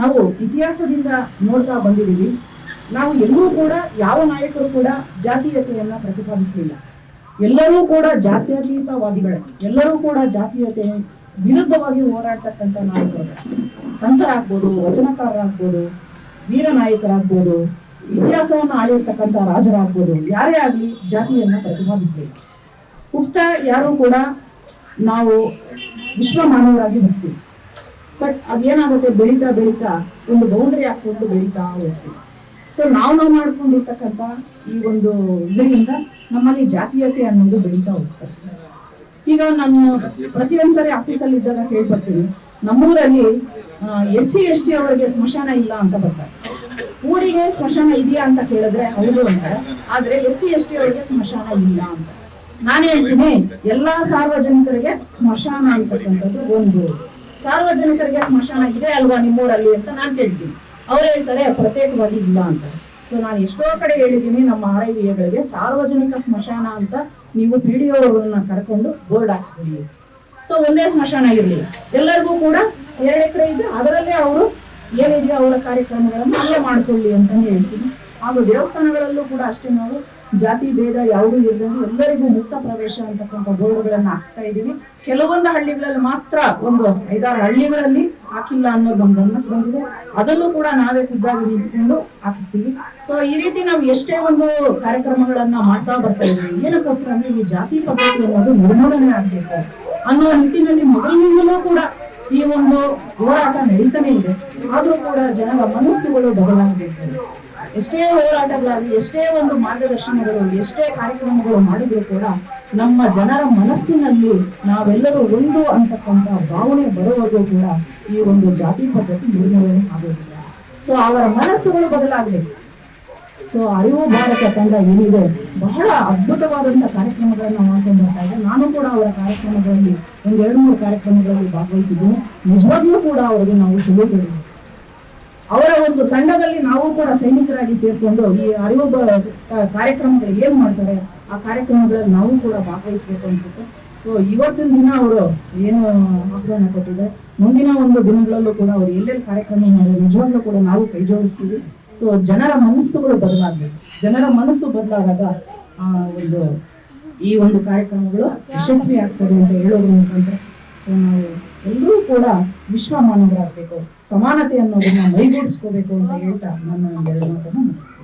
ನಾವು ಇತಿಹಾಸದಿಂದ ನೋಡ್ತಾ ಬಂದಿದ್ದೀವಿ. ನಾವು ಎಲ್ಲರೂ ಕೂಡ, ಯಾವ ನಾಯಕರು ಕೂಡ ಜಾತೀಯತೆಯನ್ನ ಪ್ರತಿಪಾದಿಸಲಿಲ್ಲ. ಎಲ್ಲರೂ ಕೂಡ ಜಾತ್ಯತೀತವಾದಿಗಳು ಎಲ್ಲರೂ ಕೂಡ ಜಾತೀಯತೆ ವಿರುದ್ಧವಾಗಿ ಹೋರಾಡ್ತಕ್ಕಂಥ ನಾಯಕರು. ಸಂತರಾಗ್ಬೋದು, ವಚನಕಾರರಾಗ್ಬೋದು, ವೀರ ನಾಯಕರಾಗ್ಬೋದು, ಇತಿಹಾಸವನ್ನು ಆಳಿರ್ತಕ್ಕಂಥ ರಾಜರಾಗ್ಬೋದು, ಯಾರೇ ಆಗಲಿ ಜಾತಿಯನ್ನ ಪ್ರತಿಪಾದಿಸಬೇಕು ಹುಟ್ಟ ಯಾರು ಕೂಡ ನಾವು ವಿಶ್ವ ಮಾನವರಾಗಿ ಹೋಗ್ತೀವಿ. ಬಟ್ ಅದೇನಾಗುತ್ತೆ? ಬೆಳೀತಾ ಬೆಳೀತಾ ಒಂದು ಬೌಂಡ್ರಿ ಹಾಕೊಂಡು ಬೆಳೀತಾ ಹೋಗ್ತೀವಿ. ಸೊ ನಾವು ನಾವು ಮಾಡ್ಕೊಂಡಿರ್ತಕ್ಕಂಥ ಈ ಒಂದು ಇದರಿಂದ ನಮ್ಮಲ್ಲಿ ಜಾತೀಯತೆ ಅನ್ನೋದು ಬೆಳೀತಾ ಹೋಗ್ತಾರೆ ಈಗ ನಾನು ಪ್ರತಿಯೊಂದ್ಸರಿ ಆಫೀಸಲ್ಲಿ ಇದ್ದಾಗ ಕೇಳ್ಬರ್ತೀನಿ ನಮ್ಮೂರಲ್ಲಿ ಎಸ್ ಸಿ, ಎಸ್ ಟಿ ಅವರಿಗೆ ಸ್ಮಶಾನ ಇಲ್ಲ ಅಂತ ಬರ್ತಾರೆ. ಊರಿಗೆ ಸ್ಮಶಾನ ಇದೆಯಾ ಅಂತ ಕೇಳಿದ್ರೆ ಹೌದು ಅಂತಾರೆ ಆದ್ರೆ ಎಸ್ ಸಿ, ಎಸ್ ಟಿ ಅವರಿಗೆ ಸ್ಮಶಾನ ಇಲ್ಲ ಅಂತ. ನಾನು ಹೇಳ್ತೀನಿ, ಎಲ್ಲಾ ಸಾರ್ವಜನಿಕರಿಗೆ ಸ್ಮಶಾನ ಅಂತಕ್ಕಂಥದ್ದು ಒಂದು ಸಾರ್ವಜನಿಕರಿಗೆ ಸ್ಮಶಾನ ಇದೆ ಅಲ್ವಾ ನಿಮ್ಮೂರಲ್ಲಿ ಅಂತ ನಾನು ಕೇಳ್ತೀನಿ. ಅವ್ರು ಹೇಳ್ತಾರೆ, ಪ್ರತ್ಯೇಕವಾಗಿ ಇಲ್ಲ ಅಂತ. ಸೊ ನಾನು ಎಷ್ಟೋ ಕಡೆ ಹೇಳಿದ್ದೀನಿ, ನಮ್ಮ ಆರ್ ಸಾರ್ವಜನಿಕ ಸ್ಮಶಾನ ಅಂತ ನೀವು ಪಿ ಡಿ ಅವರನ್ನ ಕರ್ಕೊಂಡು ಬೋರ್ಡ್ ಹಾಕ್ಸ್ಬಿಡಿ ಸೊ ಒಂದೇ ಸ್ಮಶಾನ ಇರಲಿ ಎಲ್ಲರಿಗೂ ಕೂಡ ಎರಡು ಎಕರೆ ಇದೆ, ಅದರಲ್ಲೇ ಅವರು ಏನಿದೆಯೋ ಅವರ ಕಾರ್ಯಕ್ರಮಗಳನ್ನು ಅಲ್ಲೇ ಮಾಡ್ಕೊಳ್ಳಿ ಅಂತಾನೆ ಹೇಳ್ತೀನಿ. ಹಾಗೂ ದೇವಸ್ಥಾನಗಳಲ್ಲೂ ಕೂಡ ಅಷ್ಟೇ ನಾವು ಜಾತಿ ಭೇದ ಯಾವುದೂ ಇಲ್ಲದಂಗೆ ಎಲ್ಲರಿಗೂ ಮುಕ್ತ ಪ್ರವೇಶ ಅಂತಕ್ಕಂಥ ಬೋರ್ಡ್ಗಳನ್ನು ಹಾಕ್ಸ್ತಾ ಇದ್ದೀವಿ. ಕೆಲವೊಂದು ಹಳ್ಳಿಗಳಲ್ಲಿ ಮಾತ್ರ ಒಂದು ಐದಾರು ಹಳ್ಳಿಗಳಲ್ಲಿ ಹಾಕಿಲ್ಲ ಅನ್ನೋದು ನಮ್ಗೆ ಗಮನಕ್ಕೆ ಬಂದಿದೆ. ಅದನ್ನು ಕೂಡ ನಾವೇ ಖುದ್ದಾಗಿ ನಿಂತ್ಕೊಂಡು ಹಾಕಿಸ್ತೀವಿ. ಸೊ ಈ ರೀತಿ ನಾವು ಎಷ್ಟೇ ಒಂದು ಕಾರ್ಯಕ್ರಮಗಳನ್ನ ಮಾಡ್ತಾ ಬರ್ತಾ ಇದ್ದೀವಿ. ಏನಕ್ಕೋಸ್ಕರ ಅಂದ್ರೆ ಈ ಜಾತಿ ಪದ್ಧತಿ ಅನ್ನೋದು ನಿರ್ಮೂಲನೆ ಆಗ್ಬೇಕು ಅನ್ನೋ ನಿಟ್ಟಿನಲ್ಲಿ ಮೊದಲಿನಿಂದಲೂ ಕೂಡ ಈ ಒಂದು ಹೋರಾಟ ನಡೀತಾನೆ ಇದೆ. ಆದರೂ ಕೂಡ ಜನರ ಮನಸ್ಸುಗಳು ಬದಲಾಗಬೇಕು ಎಷ್ಟೇ ಹೋರಾಟಗಳಾಗಲಿ, ಎಷ್ಟೇ ಒಂದು ಮಾರ್ಗದರ್ಶನಗಳು, ಎಷ್ಟೇ ಕಾರ್ಯಕ್ರಮಗಳು ಮಾಡಿದ್ರು ಕೂಡ ನಮ್ಮ ಜನರ ಮನಸ್ಸಿನಲ್ಲಿ ನಾವೆಲ್ಲರೂ ಒಂದು ಅಂತಕ್ಕಂಥ ಭಾವನೆ ಬರುವಾಗೂ ಕೂಡ ಈ ಒಂದು ಜಾತಿ ಪದ್ಧತಿ ನಿರ್ಮೂಲನೆ ಆಗೋದಿಲ್ಲ. ಸೊ ಅವರ ಮನಸ್ಸುಗಳು ಬದಲಾಗಬೇಕು ಸೊ ಅರಿವು ಭಾರತ ತಂಡ ಏನಿದೆ, ಬಹಳ ಅದ್ಭುತವಾದಂಥ ಕಾರ್ಯಕ್ರಮಗಳನ್ನು ಮಾಡ್ಕೊಂಡು ಬರ್ತಾ ಇದೆ. ನಾನು ಕೂಡ ಅವರ ಕಾರ್ಯಕ್ರಮಗಳಲ್ಲಿ ಒಂದು ಎರಡು ಮೂರು ಕಾರ್ಯಕ್ರಮಗಳಲ್ಲಿ ಭಾಗವಹಿಸಿದ್ದೀನಿ. ನಿಜವಾಗ್ಲೂ ಕೂಡ ಅವರಿಗೆ ನಾವು ಹೊಡಿಬೇಕು. ಅವರ ಒಂದು ತಂಡದಲ್ಲಿ ನಾವು ಕೂಡ ಸೈನಿಕರಾಗಿ ಸೇರ್ಕೊಂಡು ಈ ಅರಿವು ಕಾರ್ಯಕ್ರಮಗಳು ಏನ್ ಮಾಡ್ತಾರೆ, ಆ ಕಾರ್ಯಕ್ರಮಗಳಲ್ಲಿ ನಾವು ಕೂಡ ಭಾಗವಹಿಸಬೇಕು ಅನ್ಸುತ್ತೆ. ಸೊ ಇವತ್ತಿನ ದಿನ ಅವರು ಏನು ಆಹ್ವಾನ ಕೊಟ್ಟಿದೆ ಮುಂದಿನ ಒಂದು ದಿನಗಳಲ್ಲೂ ಕೂಡ ಅವರು ಎಲ್ಲೆಲ್ಲಿ ಕಾರ್ಯಕ್ರಮ ಮಾಡಿದ್ರೆ, ನಿಜವಾಗ್ಲೂ ಕೂಡ ನಾವು ಕೈ ಜೋಡಿಸ್ತೀವಿ. ಸೊ ಜನರ ಮನಸ್ಸುಗಳು ಬದಲಾಗಬೇಕು. ಜನರ ಮನಸ್ಸು ಬದಲಾದಾಗ, ಆ, ಒಂದು, ಈ ಒಂದು ಕಾರ್ಯಕ್ರಮಗಳು ಯಶಸ್ವಿ ಆಗ್ತದೆ ಅಂತ ಹೇಳೋದು ಮುಖಾಂತರ. ಸೊ ನಾವು ಎಲ್ಲರೂ ಕೂಡ ವಿಶ್ವ ಮಾನವರಾಗಬೇಕು ಸಮಾನತೆ ಅನ್ನೋದನ್ನ ಮೈಗೂಡಿಸ್ಕೋಬೇಕು ಅಂತ ಹೇಳ್ತಾ ನನ್ನ ಎರಡು ಮಾತನ್ನು ಮುಗಿಸ್ತೀನಿ.